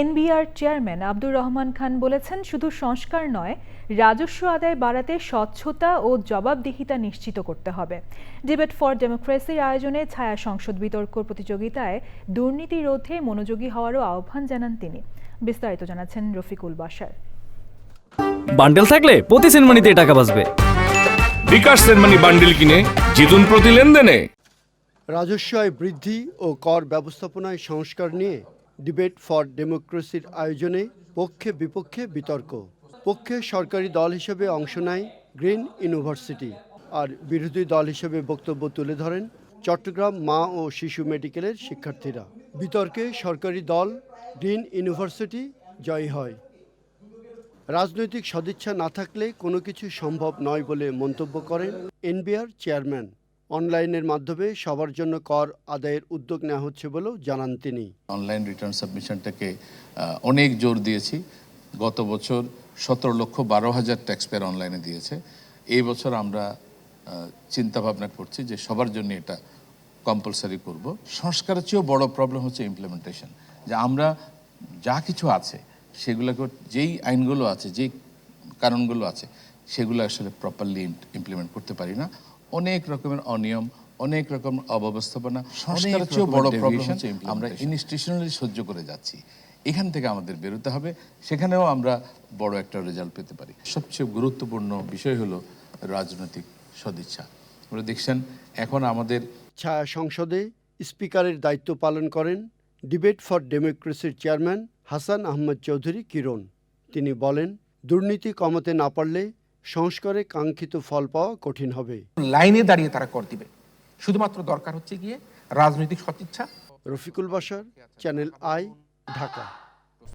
NBR chairman Abdur Rahman Khan বলেছেন শুধু সংস্কার নয় রাজস্ব আদায় বাড়াতে স্বচ্ছতা ও জবাবদিহিতা নিশ্চিত করতে হবে। ডিবেট ফর ডেমোক্রেসির আয়োজনে ছায়া সংসদ বিতর্ক প্রতিযোগিতায় দুর্নীতি রোধে মনোযোগী হওয়ারও আহ্বান জানান তিনি। বিস্তারিত জানাচ্ছেন রফিকুল বাসার। বান্ডেল থাকলে প্রতি সেনমানিতে টাকা বাঁচবে। বিকাশ সেনমানি বান্ডিল কিনে জিতুন প্রতি লেনদেনে। রাজস্ব আয় বৃদ্ধি ও কর ব্যবস্থাপনায় সংস্কার নিয়ে ডিবেট ফর ডেমোক্রেসির আয়োজনে পক্ষে বিপক্ষে বিতর্ক। পক্ষে সরকারি দল হিসেবে অংশ নেয় গ্রিন ইউনিভার্সিটি। আর বিরোধী দল হিসেবে বক্তব্য তুলে ধরেন চট্টগ্রাম মা ও শিশু মেডিকেলের শিক্ষার্থীরা। বিতর্কে সরকারি দল, গ্রিন ইউনিভার্সিটি জয়ী হয়। রাজনৈতিক সদিচ্ছা না থাকলে কোনো কিছু সম্ভব নয় বলে মন্তব্য করেন এনবিআর চেয়ারম্যান। অনলাইনের মাধ্যমে সবার জন্য কর আদায়ের উদ্যোগ নেওয়া হচ্ছে বলেও জানান তিনি। অনলাইন রিটার্ন সাবমিশনটাকে অনেক জোর দিয়েছি। গত বছর সতেরো লক্ষ বারো হাজার ট্যাক্স পেয়ার অনলাইনে দিয়েছে। এই বছর আমরা চিন্তা ভাবনা করছি যে সবার জন্য এটা কম্পালসারি করব। সংস্কারের চেয়েও বড় প্রবলেম হচ্ছে ইমপ্লিমেন্টেশন যে আমরা যা কিছু আছে, সেগুলোকে যেই আইনগুলো আছে, যেই কারণগুলো আছে, সেগুলো আসলে প্রপারলি ইমপ্লিমেন্ট করতে পারি না। অনেক রকমের অনিয়ম অনেক রকম অব্যবস্থাপনা সংস্কারের চেয়েও বড় প্রবলেম আমরা ইনস্টিটিউশনালি সহ্য করে যাচ্ছি। এখান থেকে আমাদের বেরোতে হবে। সেখানেও আমরা বড় একটা রেজাল্ট পেতে পারি। সবচেয়ে গুরুত্বপূর্ণ বিষয় হলো রাজনৈতিক সদিচ্ছা। আপনারা দেখছেন এখন আমাদের ছায়া সংসদে স্পিকারের দায়িত্ব পালন করেন ডিবেট ফর ডেমোক্রেসির চেয়ারম্যান হাসান আহমদ চৌধুরী কিরণ। তিনি বলেন দুর্নীতি কমাতে না পারলে সংস্কারে কাঙ্ক্ষিত ফল পাওয়া কঠিন হবে। লাইনে দাঁড়িয়ে তারা কর দিবে। শুধুমাত্র দরকার হচ্ছে গিয়ে রাজনৈতিক সদিচ্ছা। রফিকুল বাসার চ্যানেল আই ঢাকা।